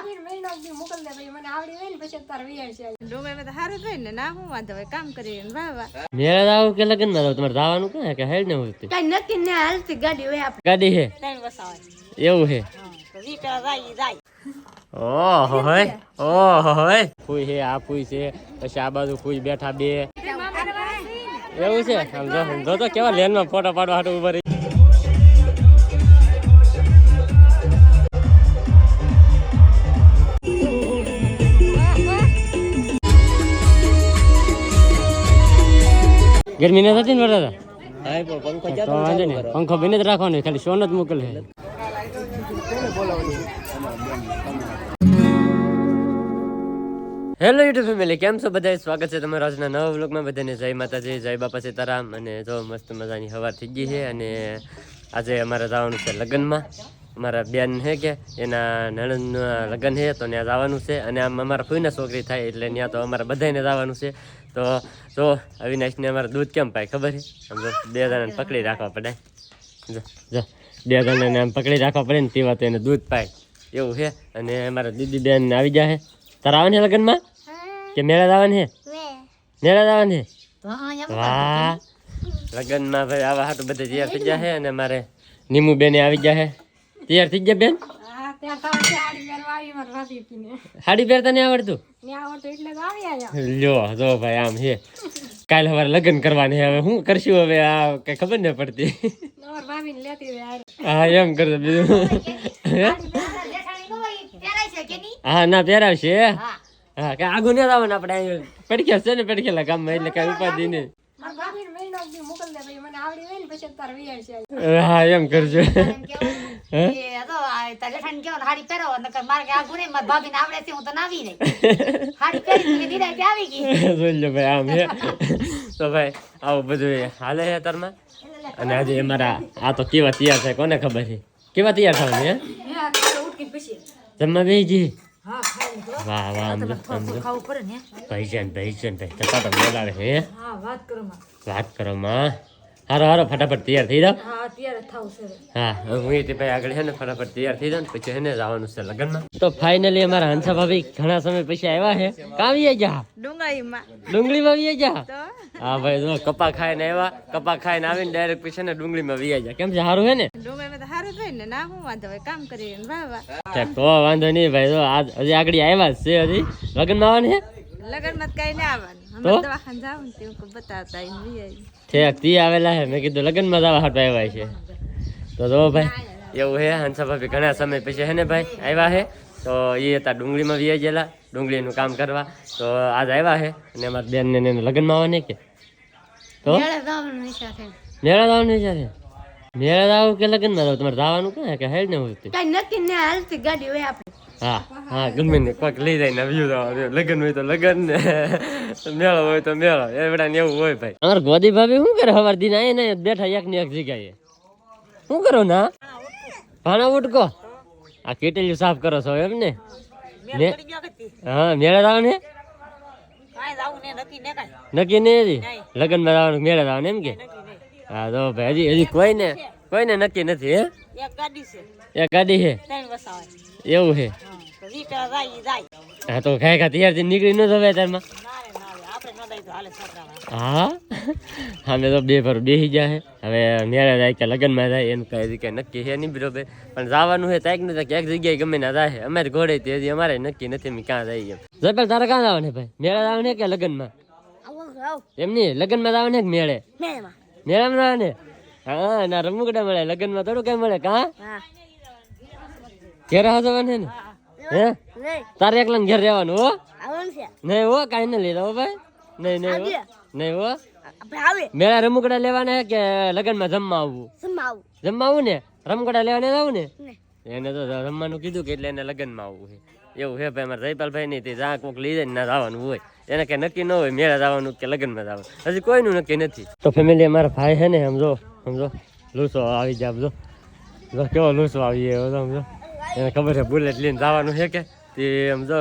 ભાભીને મહિનો દી મોકલ દે પછી મને આવડી જાય ને પછી તાર વિયાર છે. ડુંગળી તો સારું થાય ને. ના હું વાંધો હોય. કામ કરીએ ને વાહ વાહ. મેળા આવું કે લગ્નમાં તમારે જવાનું ક્યાં? કે હેડ ને હોય કઈ નક્કી ને હાલતી ગાડી હોય આપણે. ગાડી હે? એવું ઓહો હોય ઓહો હોય ફૂઈ આ ફૂઈ છે. પછી આ બાજુ ફૂઈ બેઠા બે. એવું છે? આમ જો જો તો કેવા લેનમાં ફોટો પાડવા હાટું ઊભા રહી. ગરમી નથી થતી ને વરસાદ? તો વાંધો નહીં. પંખો બને જ રાખવાનો ખાલી સોન જ મોકલે હેલો યુટ્યુબ ફેમિલી કેમ છો બધા સ્વાગત છે તમારા આજના નવા વ્લોગમાં. બધાને જય માતાજી જય બાપા સીતારામ. અને જો મસ્ત મજાની હવા થઈ ગઈ છે અને આજે અમારે જવાનું છે લગ્નમાં. અમારા બેન છે કે એના નણંદના લગ્ન છે તો ત્યાં જવાનું છે. અને આમ અમારા ફૂઈના છોકરી થાય એટલે ત્યાં તો અમારે બધાને જવાનું છે. તો જો અવિનાશને અમારે દૂધ કેમ પાય ખબર છે? આમ જો બે જણાને પકડી રાખવા પડે. જો જો બે જણાને આમ પકડી રાખવા પડે ને તેવા તો એને દૂધ પાય. એવું છે? અને અમારા દીદી બેન આવી જાય તારા આવવાની છે લગ્નમાં? કે મેળા આવવાની છે? મેળા આવવાની છે? વાહ. લગ્નમાં ભાઈ આવા હાટું બધે તૈયાર થઈ ગયા છે અને મારે નીમુ બેને આવી જાય તૈયાર થઈ ગયા બેન? સાડી પહેરતા નહીં આવડતું? ને જો ભાઈ આમ છે કાલે સવારે લગ્ન કરવાની હવે શું કરશું હવે? આ કઈ ખબર ન પડતી. હા એમ કરજો બીજું. હા? ના પહેરાવશે. હા. કઈ આગું નહીં આવવાનું આપણે પડખ્યા છે ને પડખેલા ગામમાં એટલે કઈ ઉપાધિ નહીં. મારા ભાભીને મહિનો દી મોકલ દે પછી. મને આવડી જાય ને પછી તાર વિયાર છે. હા એમ કરજો. હે? હાડી પહેરો નકર મારે કે આ ગુણે મારી ભાભીને આવડે છે હું તો નાવી નહીં હાડી પહેરી મેં દીધા કે આવી ગઈ. જોઈ ભાઈ આમ છે તો ભાઈ આવું બધું હાલે છે તારમાં? અને આજે અમારા આ તો કેવા તૈયાર છે કોને ખબર છે? કેવા તૈયાર થવાની હે? જમવા બેસી લો વાહ વાહ જો જો ખાવું પડે ને ભાઈજાન ભાઈજાન ભાઈ કપા તમને બોલાવે છે. હા વાત કરો માં. વાત કરો માં. હારો હારો ફટાફટ તૈયાર થઈ જાઓ. હા છે હા હું એ ભાઈ આગળ છે ને ફટાફટ તૈયાર થઈ જાવ ને પછી એને જવાનું છે લગ્નમાં. તો ફાઇનલી અમારા હંસા ભાભી ઘણા સમય પછી આવ્યા છે. કાવીએ જા. ડુંગળીમાં. ડુંગળીમાં વીએ જા. હા ભાઈ જો કપા ખાઈને આવ્યા. કપા ખાઈને આવીને ડાયરેક્ટ પછી ને ડુંગળીમાં વી જાય કેમ છે? સારું છે ને? તો સારું થાય ને ના હું વાંધો હોય કામ કરીએ વાહ વાહ. તો વાંધો નહીં ભાઈ જો આજ હજી આગળ આવ્યા છે હજી. લગ્નમાં આવવાની લગ્નમાં કઈ ના આવવાનું? અમે દવાખાને જાવ ને બતાવતા આવીને વી આવી. ઠેક તી આવેલા હે. મેં કીધું લગ્નમાં જવા હાટવા આવ્યા છે. તો જો ભાઈ એવું હે હંસા ભાભી ઘણા સમય પછી હે ને ભાઈ આવ્યા હે. તો એ હતા ડુંગળીમાં વી ગયેલા ડુંગળીનું કામ કરવા. તો આજ આવ્યા છે અને અમારા બેન ને એને લગ્નમાં આવવાની કે? તો? મેળા જવાનું વિચાર છે? મેળા દાવો કે લગ્નમાં જવું? તમારે જવાનું કે કે હેડ ને હોય તે? કઈ નક્કી ને હાલતી ગાડી હોય આપણે. હા હા ગમે ને કોઈક લઈ જાય ને વ્યૂ જવાનું લગન હોય તો લગન ને. મેળો હોય તો મેળો. એવડા ને એવું હોય ભાઈ. અમાર ગોદી ભાભી શું કરે? હવાર દિન આય ને બેઠા એક ને એક જગ્યાએ. શું કરો ના? ભાણા ઉટકો. આ કેટલી સાફ કરો છો એમ ને? હા મેળા જાવું ને? નક્કી ને લગન લગ્નમાં જવાનું મેળા જવાનું એમ કે? હા તો ભાઈ હજી હજી કોઈને કોઈને નક્કી નથી હે? એક ગાડી છે. એક ગાડી છે? એવું છે? હા તો ખાઈ ખા તૈયાર નીકળી ન જવાય તારમાં? ન હા? અમે તો બે ભર બેસી જાય હવે મેળે જાય કે લગ્નમાં જાય એમ કઈ કઈ નક્કી છે નહીં બરોબર. પણ જવાનું છે તાઈક ને એક જગ્યાએ ગમે ના જાય અમારે ઘોડે તે હજી અમારે નક્કી નથી અમે ક્યાં જઈએ જબર તારે ક્યાં જવાનું ભાઈ? મેળે જવાનું કે લગ્નમાં? એમ નહીં લગ્નમાં જવાનું કે મેળે? મેળામાં જવાનું હા ના રમુકડા મળે. લગ્નમાં થોડું કઈ મળે કા? ઘેર જવાનું ને? હે. તારે એકલા ઘેર રહેવાનું હો? નહીં હો કાંઈ નહીં લીધા હો ભાઈ. નહીં નહીં હો. નહીં હો. મેળા રમકડા લેવાના કે કે લગ્નમાં જમવા આવવું? જમવા આવું. ને? રમકડા લેવાને આવું ને? એને તો રમવાનું કીધું કે એટલે એને લગ્નમાં આવવું છે. એવું છે ભાઈ મારા જયપાલભાઈ નહીં તે જ્યાં કોઈક લઈ જાય ને જવાનું હોય. એને કઈ નક્કી ન હોય મેળા જવાનું કે લગ્નમાં જવાનું. હજી કોઈનું નક્કી નથી. તો ફેમિલી અમારા ભાઈ છે ને સમજો સમજો લૂસો આવી જાય સમજો જો. કેવો લૂસો આવી ગયો સમજો એને ખબર છે બુલેટ લઈને જવાનું છે કે? તે સમજો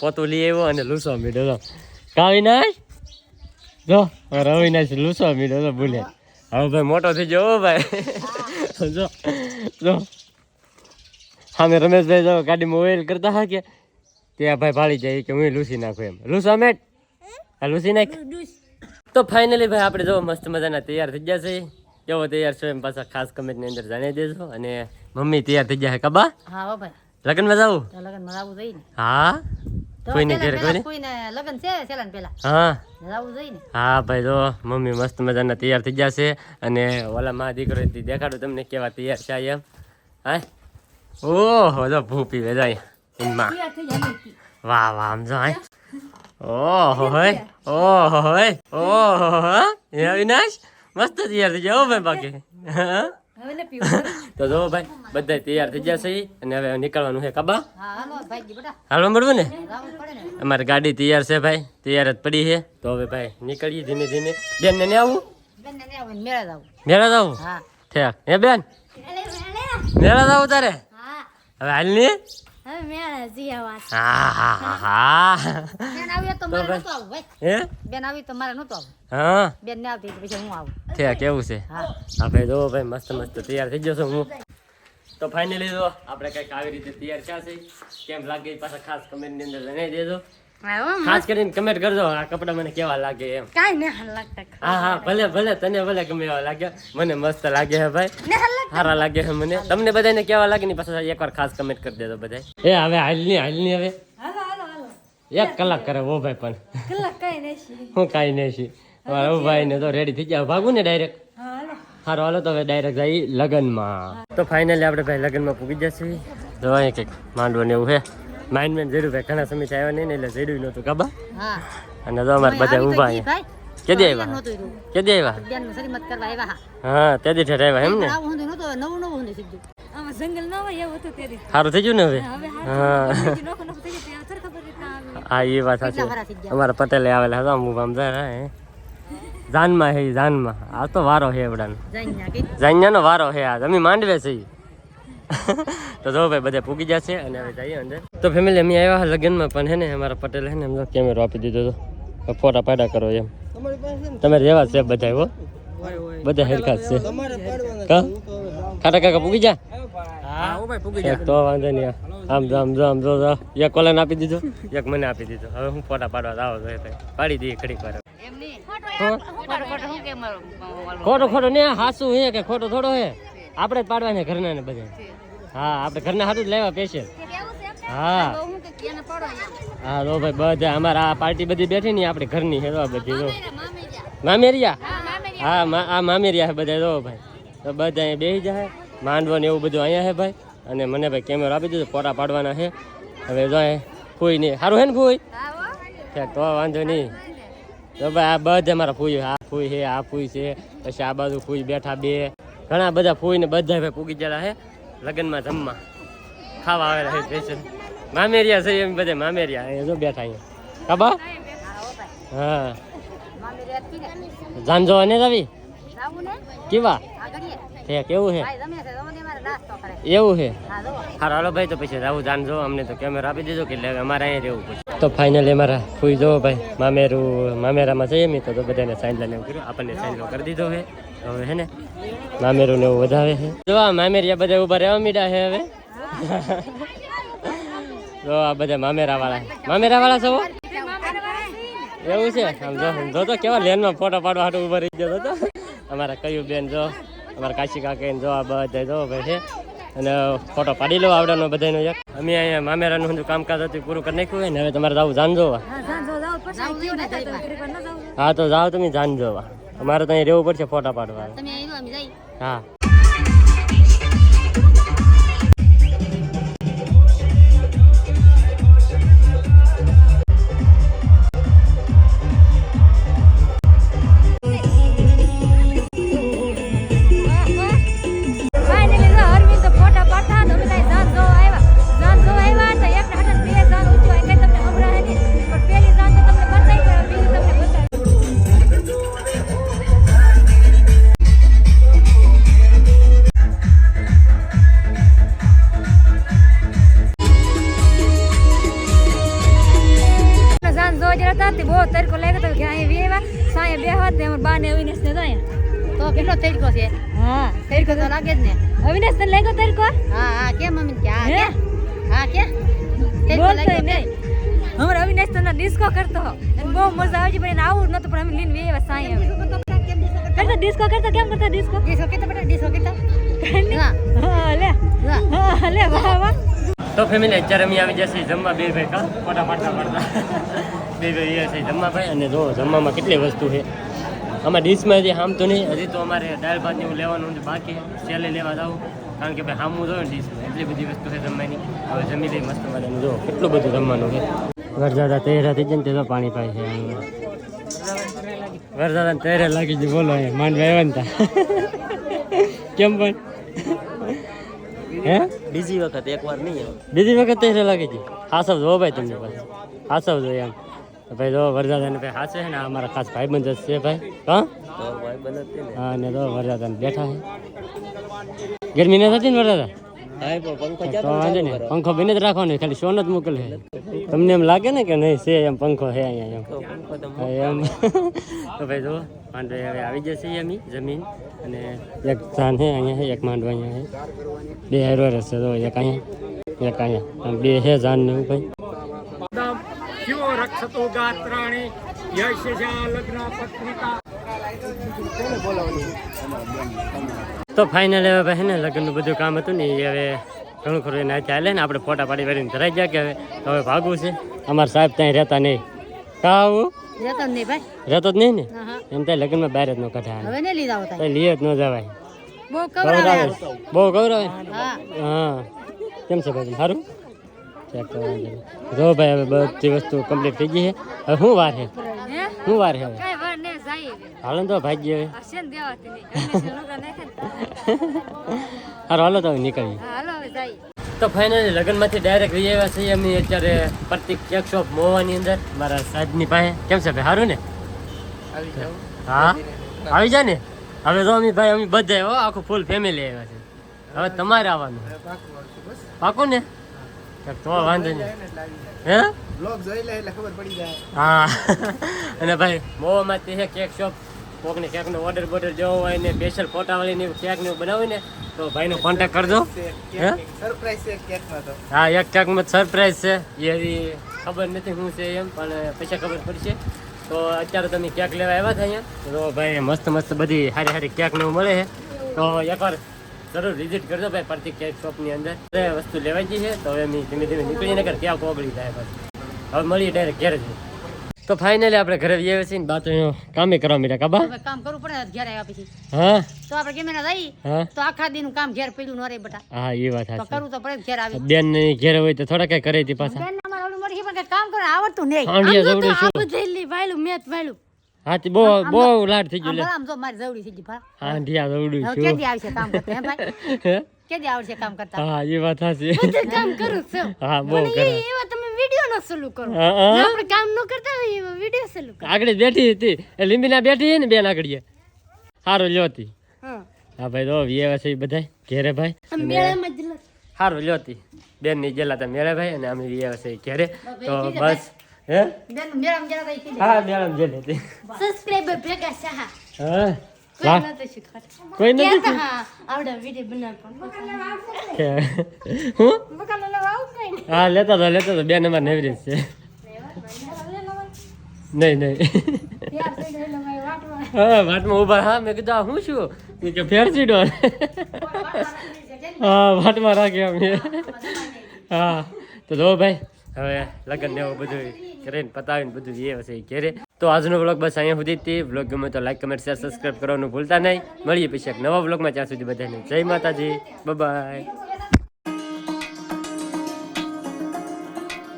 પોતું લઈ આવ્યો અને લૂસો મીડો કાવી નાય જો રવિનાશ લૂસો મીડો બુલેટ હવે ભાઈ મોટો થઈ ગયો ભાઈ. જો જો. સામે રમેશભાઈ જો ગાડીમાં ઓઇલ કરતા હા કે ત્યાં ભાઈ ભાળી જાય કે હું લૂસી નાખું એમ. લૂસવા મેટ હા લૂસી નાખ. તો ફાઇનલી ભાઈ આપણે જો મસ્ત મજાના તૈયાર થઈ ગયા છે કેવો તૈયાર છો એમ પાછા ખાસ કમેન્ટની અંદર જાણી દેજો. અને મમ્મી તૈયાર થઈ ગયા છે કબા? હા ભાઈ. લગ્નમાં જાવું? તો લગનમાં જવું હા? કોઈને ઘેર કોઈને? કોઈને લગન છે સેલા ને પેલા હા હા ભાઈ જો મમ્મી મસ્ત મજાના તૈયાર થઈ જશે અને ઓલા માં દીકરો દેખાડું તમને કેવા તૈયાર છે એમ. હા? ઓહો જો ભૂ પીવે જાય. એમાં. વાહ વાહ આમ જો હાય ઓહો હોય ઓહો હોય ઓહો હા એ અવિનાશ? મસ્ત તૈયાર થઈ હો ભાઈ બાકી? તો જો ભાઈ બધા તૈયાર થઈ ગયા છે અને હવે નીકળવાનું છે કબા? હાલો મળવું ને? અમારી ગાડી તૈયાર છે ભાઈ. તૈયાર જ પડી છે. તો હવે ભાઈ નીકળીએ ધીમે ધીમે. બેન ને આવું? ને આવું. મેળા જવું મેળા જાવું ઠેક. હે બેન? મેળા જાવ તારે? હવે હાલની? હા હા હા હા. બેન આવી તો મારે નતું આવું ભાઈ હે? બેન આવી તો મારે નતું આવું હા? બેન ને આવતી પછી હું આવું. ઠેક કેવું છે? હા. ભાઈ જો ભાઈ મસ્ત મસ્ત તૈયાર થઈ જશો હું. તો ફાઇનલી જો આપણે કંઈક આવી રીતે તૈયાર થયા છે. કેમ લાગે પાછા ખાસ કમેન્ટની અંદર જણાવી દેજો. ખાસ કરીને કમેન્ટ કરજો આ કપડા મને કેવા લાગે એમ. કાંઈ ને હાલ લાગતા હા હા ભલે ભલે તને ભલે ગમે એવા લાગે. મને મસ્ત લાગે છે ભાઈ. સારા લાગે છે મને. તમને બધાને કેવા લાગે ને પાછા એકવાર ખાસ કમેન્ટ કરી દેજો બધા એ હવે હાલની હાલની હવે. હાલો હાલો હાલો. એક કલાક કરે ઓ ભાઈ પણ. કલાક કઈ નહીં હું કાંઈ નહીં છી. ઓ ભાઈ ને તો રેડી થઈ ગયા. ભાગું ને ડાયરેક્ટ હારો હાલો તો હવે ડાયરેક્ટ જઈ લગ્નમાં. તો ફાઇનલી આપણે ભાઈ લગ્નમાં પૂગી જશે. તો અહીં કંઈક માંડવો ને એવું છે માઇન્ડ મેન જેડું ભાઈ ઘણા સમય આવ્યા નહીં ને એટલે જેડું નહોતું ખબર? અને તો અમારે બધા ઊભા અહીંયા કેદી આવ્યા? કેદી આવ્યા? હા. હા તેથી આવ્યા એમ ને આવું ઊંધું નહોતું હવે નવું નવું ઊંધું સીધું. આમાં જંગલ ન હોય એવું હતું ત્યારે. સારું થઈ ગયું ને હવે? હા એ વાત સાચી. અમારા પટેલે આવેલા હતા હું આમ જાય હે. જાનમાં હે જાનમાં. આ તો વારો હે એવડાનો જાન્યાનો વારો હે આ. અમે માંડવે છે ઈ. તો જો ભાઈ બધા પૂગી જશે અને હવે જઈએ અંદર. તો ફેમિલી અમે આવ્યા લગ્નમાં પણ હે ને અમારા પટેલ હે ને એમનો કેમેરો આપી દીધો હતો ફોટા પાડા કરો એમ. તમે રહેવા છે બધા હો? બધા હેરખા છે. કા? ખાટા કાકા પૂગી જા તો વાંધો નહીં આમ જો આમ જો આમ જો. એક કોલેન આપી દીધો એક મને આપી દીધો. હવે હું ફોટા પાડવા આવો છો ભાઈ પાડી દઈએ ઘડીક વાર? ખોટું ખોટું ને હાસુ હે કે ખોટો થોડો હે? આપણે જ પાડવાને ઘરના ને બધા હા આપણે ઘરના હાથું જ લેવા પેશે હા. હું તો ભાઈ બધા અમારા આ પાર્ટી બધી બેઠી ને આપણે ઘરની હે બધી રો મામેરિયા? હા આ મામેરિયા છે બધા રો ભાઈ. તો બધા અહીંયા બેસી જાય. માંડવો ને એવું બધું અહીંયા હે ભાઈ. અને મને ભાઈ કેમેરો આપી દીધો ફોટા પાડવાના છે. હવે જો ફૂઈ નહીં સારું હે ને ફૂઈ? તો વાંધો નહીં. તો ભાઈ આ બધા મારા ફૂઈ આ ફૂઈ છે આ ફૂઈ છે. પછી આ બાજુ ફૂઈ બેઠા બે. ઘણા બધા ફૂઈ ને બધા ભાઈ પૂગી ગયેલા છે. લગ્નમાં જમવા. ખાવા આવેલા છે સ્પેશિયલ મામેરિયા છે એમ બધા મામેરિયા, અહીંયા જો બેઠા અહીંયા. કાબા હા. જાન રેત ને જાવું? કેવા? છે કેવું છે એવું છે હા? જો હારો, હાલો ભાઈ, તો પછી રાહુલ જાણજો અમને તો કેમેરા આપી દેજો કે અમારે અહીંયા રહેવું પડશે. તો ફાઇનલી અમારા ફૂઈ જો ભાઈ. મામેરું, મામેરામાં જઈએ મેં તો બધાને સાઈન લઈને કર્યું. આપણને સાઈન કરી દીધો છે. હવે હે ને? મામેરું ને એવું વધારે છે. જો આ મામેરિયા બધા ઊભા રહેવા મીડા છે હવે. જો આ બધા મામેરા વાળા મામેરા વાળા છો? એવું છે? આમ જો જો તો કેવા લેનમાં ફોટો પાડવા હાટું ઊભા રહી ગયો તો. અમારા કયું બેન જો અમારા કાશી કાકે જો આ બધા જો ભાઈ છે. અને ફોટો પાડી લો આવડાનો બધાનો એક. અમે અહીંયા મામેરાનું બધું કામકાજ હતું પૂરું કરી નાખ્યું હોય ને હવે તમારે જવું જાણજો હા તો જાઓ તમે જાણજો અમારે તો અહીં રહેવું પડશે ફોટા પાડવા. તમે હા. જરા હતા તે બહુ તડકો લાગ્યો તો કે અહીં વેવા સાંજે બે હાથ ને અમારા બાને અવિનાશ ને જાય તો કેટલો તડકો છે? હા. તડકો તો લાગે જ ને. અવિનાશ તને લાગ્યો તડકો? હા હા કે મમ્મી? કે હા હે? કે તડકો લાગ્યો? નહીં. ગેસ તમને ડિસ્કો કરતો અને બહુ મજા આવી પણ એને આવું નતું પણ અમે લઈને વેવા સાંઈ કરતો ડિસ્કો કરતો? કેમ કરતો ડિસ્કો? ડીસો કેતા બેટા ડીસો કેતા હા. હા લે. હા લે વાહ વાહ. તો ફેમિલી અત્યારે અમે આવી જશે જમવા બે ભાઈ, કા? ફોટા પાડતા પાડતા. બે ભાઈ એ છે જમવા ભાઈ, અને જો જમવામાં કેટલી વસ્તુ છે. આમાં ડીશમાં હજી હામ તો નહીં, હજી તો અમારે દાળ ભાત ને લેવાનું બાકી સેલે લેવા જાવ કારણ કે ભાઈ હામું જોયું ડીશમાં, એટલી બધી વસ્તુ છે જમવાની. હવે જમી લઈ મસ્ત મજાનું. જો, કેટલું બધું જમવાનું છે. વરસાદ તૈયાર થઈ જાય ને પાણી પાય છે વરસાદ તૈયાર લાગી ગયું બોલો માંડવા આવ્યા. કેમ પણ? હે? બીજી વખત એકવાર નહીં બીજી વખત તૈયાર લાગે છે હાસવ જો ભાઈ તમને પાછું હાસવ જો એમ. ભાઈ જો વરદાદાને ભાઈ હાસે છે ને અમારા ખાસ ભાઈ બંધ છે ભાઈ. હા? ને. હા અને તો વરદાદાને બેઠા છે. ગરમી ન થતી ને વરદાદા? પંખો બને જ રાખવાનો ખાલી સોન જ મોકલે. તમને એમ લાગે ને કે નહીં છે એમ પંખો હે અહીંયા એમ. તો ભાઈ જો માંડવે હવે આવી જશે એમ જમીન. અને એક ધાન હે અહીંયા એક માંડવો અહીંયા બે હેરો રહેશે તો એક અહીંયા એક અહીંયા. બે હે ધાન ને ભાઈ ક્યો રક્ષતો ગાત્રાણી? યશ જા લગ્ન પત્રિકા. બોલાવવાની તો ફાઇનલ હવે ભાઈ ને લગ્નનું બધું કામ હતું ને એ હવે ઘણું ખરું એને ચાલે ને આપણે ફોટા પાડી પાડીને ધરાઈ ગયા કે હવે હવે ભાગવું છે. અમારા સાહેબ ત્યાં રહેતા નહીં. કા આવું? જતો નહીં ભાઈ. રહેતો જ નહીં ને? હા હા. એમ ત્યાં લગ્નમાં બહાર જ ન કઢાય હવે નહીં લીધા હોતા. તો લીએ જ ન જવાય. બહુ ગૌરવે કવરાવે. બહુ ગૌરવે હા. હા. કેમ છે ભાઈ? સારું? ચેક કરવા જો ભાઈ હવે બધી વસ્તુ કમ્પ્લીટ થઈ ગઈ છે. હવે શું વાર છે? હે શું વાર છે હવે? કાંઈ વાર ને જાય હાલો ને તો ભાગ્ય. સારું હાલો તો નીકળીએ. હાલો તો ફાઇનલી લગ્નમાંથી ડાયરેક્ટ રહી આવ્યા છીએ અમે અત્યારે પ્રતિક કેક શોપ મોવાની અંદર. મારા સાહેબની પાસે કેમ છે ભાઈ? સારું ને? હા? આવી જાય ને? હવે તો અમે ભાઈ અમે બધા હો આખું ફૂલ ફેમિલી આવ્યા છે હવે તમારે આવવાનું. પાકું ને? તો તો વાંધો નહીં. હે? હા. અને ભાઈ મોવામાંથી છે કેક શોપ. કોકને કેકનો ઓર્ડર બોર્ડર જેવો હોય ને સ્પેશિયલ ફોટાવાળી ને કેક ને તો ભાઈનો કોન્ટેક્ટ કરજો. હે? હા એક કેકમાં સરપ્રાઈઝ છે. એ ખબર નથી શું છે એમ પણ પછી ખબર પડશે. તો અત્યારે તમે કેક લેવા આવ્યા હતા અહીંયા. તો ભાઈ મસ્ત મસ્ત બધી સારી સારી કેક ને મળે છે. તો એકવાર જરૂર વિઝિટ કરજો ભાઈ પ્રતિક કેક શોપની અંદર. વસ્તુ લેવાઈ ગઈ છે તો હવે અમે ધીમે ધીમે નીકળીને કર ક્યાં કોગળી જાય પાછી હવે મળીએ ડાયરેક્ટ ઘેર જ. તો ફાઇનલી આપણે ઘરે આવ્યા છીએ ને બા તો કામે કરવા મીઠા કાબા કામ કરવું પડે ઘેર આવ્યા પછી. હા? તો આપણે કેમે ના રહી તો આખા દિન કામ ઘેર પેલું ન રહે બટા હા એ વાત તો કરું તો પડે ઘેર આવી બેન ને ઘેર હોય તો થોડા કઈ કરે તી પાછા. બેન અમારે મળી પણ કામ કરે આવડતું નહીં. હાંડિયા જવડું બધેલી વાયલું મેત વાયલું. હા તે બહુ બહુ લાડ થઈ ગયો આમ લે. આમ જો મારી જવડી થઈ ગઈ ભા. હા ઢિયા જવડી છું કેદી આવશે કામ કરતા હે ભાઈ? કેદી આવશે કામ કરતા? હા એ વાત હાચી. બધું કામ કરું છું. હા બહુ કરે એવા તમે વિડિયો નો સલુ કરો. આપણે કામ ન કરતા હોય એવા વિડિયો સલુ કરો. આગળ બેઠી હતી. એ લીંબીના બેઠી ને બેન આગળ હારો લ્યોતી હા. હા ભાઈ તો વ્યવા છે બધા ઘેરે ભાઈ. મેળામાં જ હારો લ્યોતી બેનની ગેલા તા મેળે ભાઈ અને અમે વ્યવા છે ઘેરે. તો બસ. હે? મેળામાં તા. હા મેળામાં ગયેલી હતી સબસ્ક્રાઇબર ભેગા છે હા. હા. કોઈ નથી હા લેતા તો લેતા હતા. બે નંબર નેવરી જ છે. નહીં નહીં. હા વાટમાં ઊભા હા મેં કીધું હું છું? કે ફેરસી ડોર હા વાટમાં રાખ્યા અમે. હા તો જો ભાઈ હવે લગ્ન ને એવું બધું કરીને પતાવીને બધું એ હશે ઘેરે. તો આજનો વ્લોગ બસ અહીંયા સુધી જ તે. વ્લોગ ગમે તો લાઈક કમેન્ટ શેર સબસ્ક્રાઈબ કરવાનું ભૂલતા નહીં. મળીએ પછી એક નવા વ્લોગમાં ત્યાં સુધી બધાને જય માતાજી. બાય